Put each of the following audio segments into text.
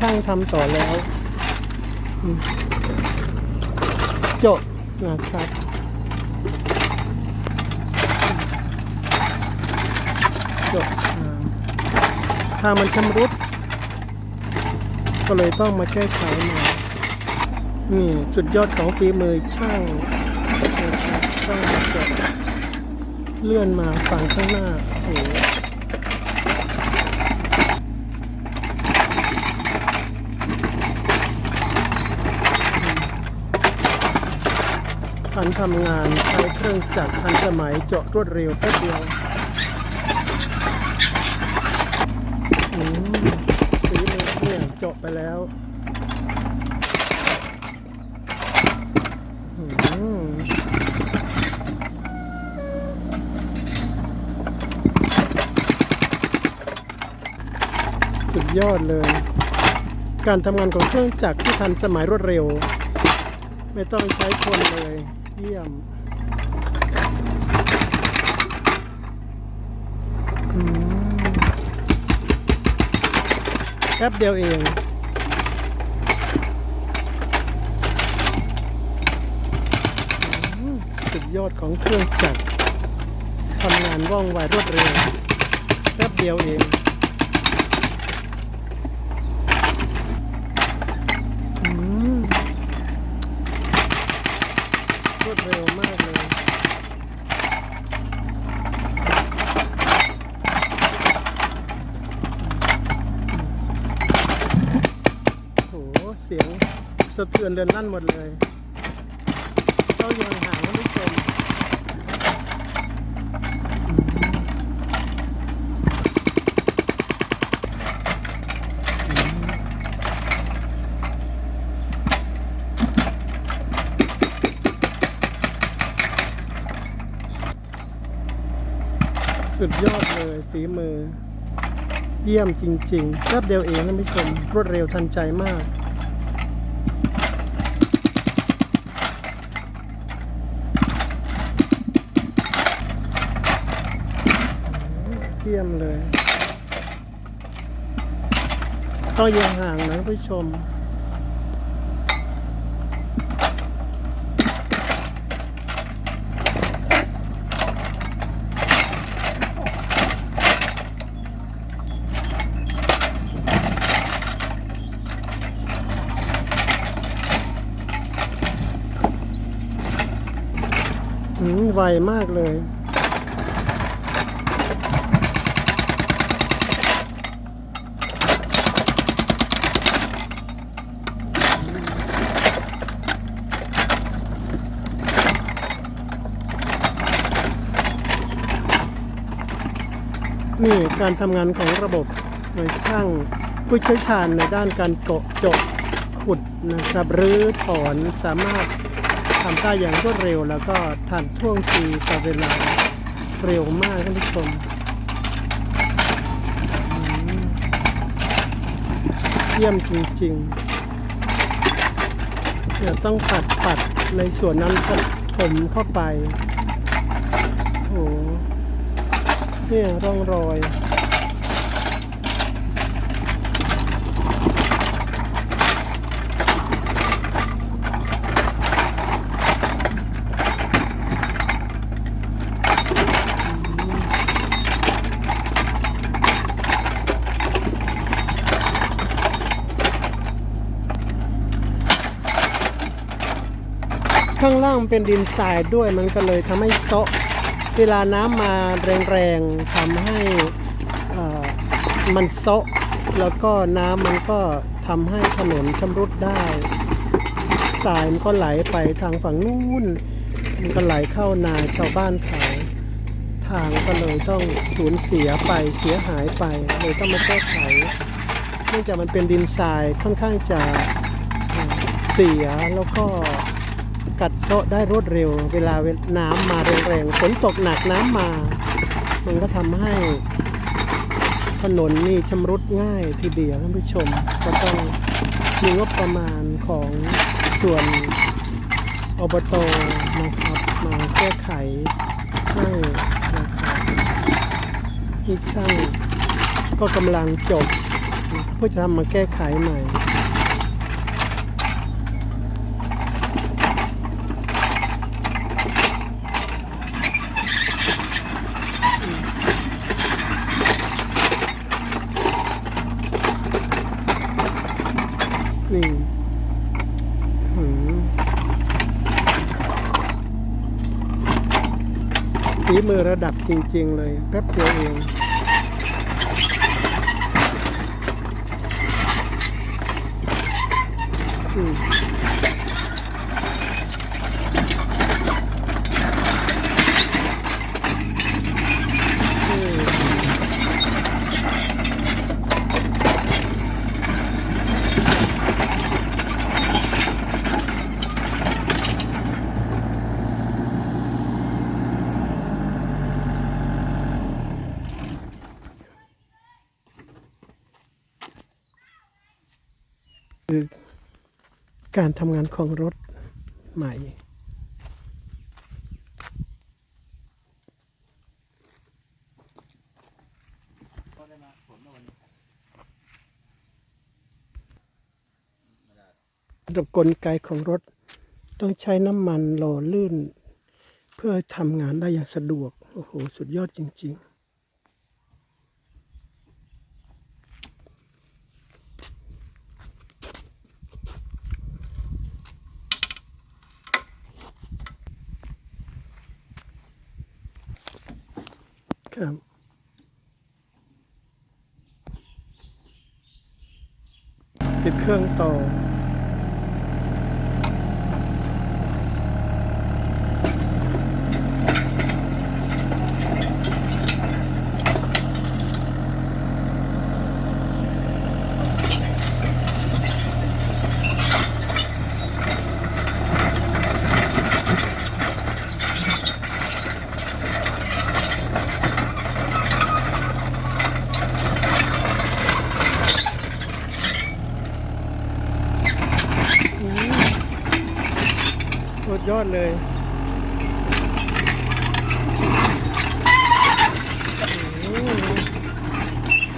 ช่างทำต่อแล้ว จบนะครับจบอ่าทางมันชำรุด ก็เลยต้องมาแก้ไขใหม่นี่สุดยอดของฝีมือช่างช่างเลื่อนมาฝั่งข้างหน้าโอ้ การทำงานใช้เครื่องจักรทันสมัยเจาะรวดเร็วแป๊บเดียวอืมสีมือเนี่ยเจาะไปแล้วสุดยอดเลย การทำงานของเครื่องจักรที่ทันสมัยรวดเร็ว ไม่ต้องใช้คนเลย เยี่ยมแป๊บเดียวเองสุดยอดของเครื่องจักรทำงานว่องไวรวดเร็วแป๊บเดียวเอง อืม รวดเร็วมากเลย โห เสียง เทือนเดินลั่นหมดเลยเจ้ายังหางๆท่นผู้ชมสุดยอดเลยฝีมือ เยี่ยมจริงๆแป๊บเดียวเองท่นผู้ชมรวดเร็วทันใจมาก เยี่ยมเลยต้องอยังห่างนะผู้ชมไวมากเลย นี่การทำงานของระบบโดยช่างผู้เชี่ยวชาญในด้านการเกาะเจาะขุดนะครับหรือถอนสามารถทำได้อย่างรวดเร็ว แล้วก็ทันท่วงทีต่อเวลาเร็วมากท่านผู้ชมเยี่ยมจริงๆเดี๋ยวต้องปัดปัดในส่วนนั้นถมเข้าไป โอ้โห เนี่ยร่องรอยข้างล่างเป็นดินทรายด้วยมันก็เลยทำให้เซะ เวลาน้ำมาแรงๆทำให้มันเซาะแล้วก็น้ำมันก็ทำให้ถนนชำรุดได้ทรายมันก็ไหลไปทางฝั่งนู้นมันก็ไหลเข้านาชาวบ้านเขาทางก็เลยต้องสูญเสียไปเสียหายไปเลยต้องมาแก้ไขเนื่องจากมันเป็นดินทรายค่อนข้างจะเสียแล้วก็ กัดเซาะได้รวดเร็ว เวลาน้ำมาแรงๆฝนตกหนักน้ำมา มันก็ทำให้ถนนนี่ชำรุดง่ายทีเดียวท่านผู้ชม ก็ต้องมีงบประมาณของส่วนอบตนะครับมาแก้ไขให้นะครับที่ช่างก็กำลังจบเพื่อจะทำมาแก้ไขใหม่ นี่หืม ฝีมือระดับจริง ๆ เลยแป๊บเดียวเองอืมอืม คือการทำงานของรถใหม่ ระบบกลไกของรถต้องใช้น้ำมันหล่อลื่น เพื่อทำงานได้อย่างสะดวก โอ้โห สุดยอดจริง ๆ ครับติดเครื่องต่อ สุด ยอดเลย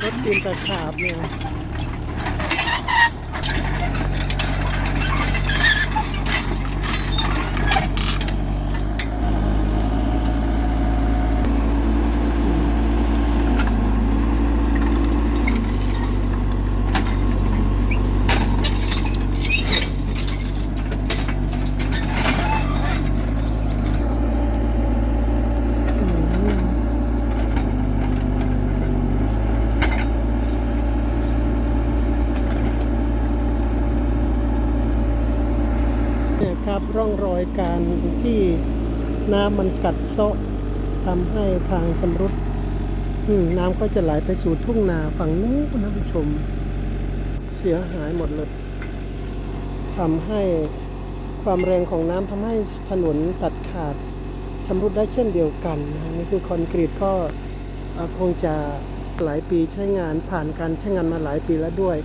รถตีนตะขาบเนี่ย อืมเนี่ยค ร่องรอยการที่น้ำมันกัดเซาะทำให้ทางชำรุดน้ำก็จะไหลไปสู่ทุ่งนาฝั่งนู้นนะผู้ชม เสียหายหมดเลยทำให้ความแรงของน้ำทำให้ถนนตัดขาดชำรุดได้เช่นเดียวกันนะนี่คือคอนกรีตก็คงจะหลายปีใช้งานผ่านการใช้งานมาหลายปีแล้วด้วย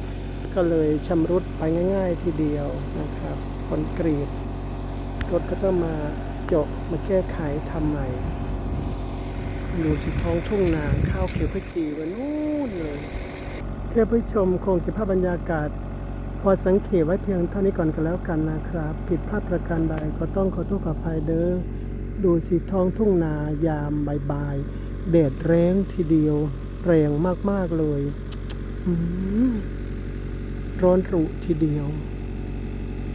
ก็เลยชำรุดไปง่าย ๆ ทีเดียวนะครับคอนกรีต รถก็ต้องมาเจาะมาแก้ไขทำใหม่ดูสิท้องทุ่งนาข้าวเขียวพจีวันนู้นเลยเพื่อผู้ชมคงจะภาพบรรยากาศ พอสังเกตไว้เพียงเท่านี้ก่อนกันแล้วกันนะครับ ผิดพลาดประการใดก็ต้องขอโทษขออภัยเด้อดูสิท้องทุ่งนายามบ่ายๆแดดแรงทีเดียว แรงมากๆเลยร้อนรุทีเดียว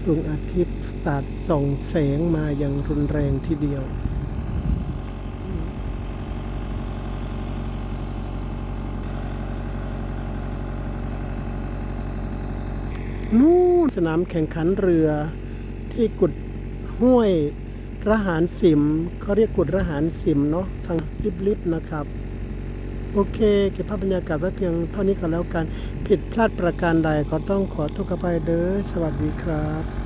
ดวงอาทิตย์สาดส่องแสงมาอย่างรุนแรงทีเดียว นู่นสนามแข่งขันเรือที่กุดห้วยระหารสิมเขาเรียกกุดระหารสิมเนาะทางลิบๆนะครับ โอเค เก็บภาพบรรยากาศไว้เพียงเท่านี้ก็แล้วกัน ผิดพลาดประการใดก็ต้องขอโทษกับไปเด้อ สวัสดีครับ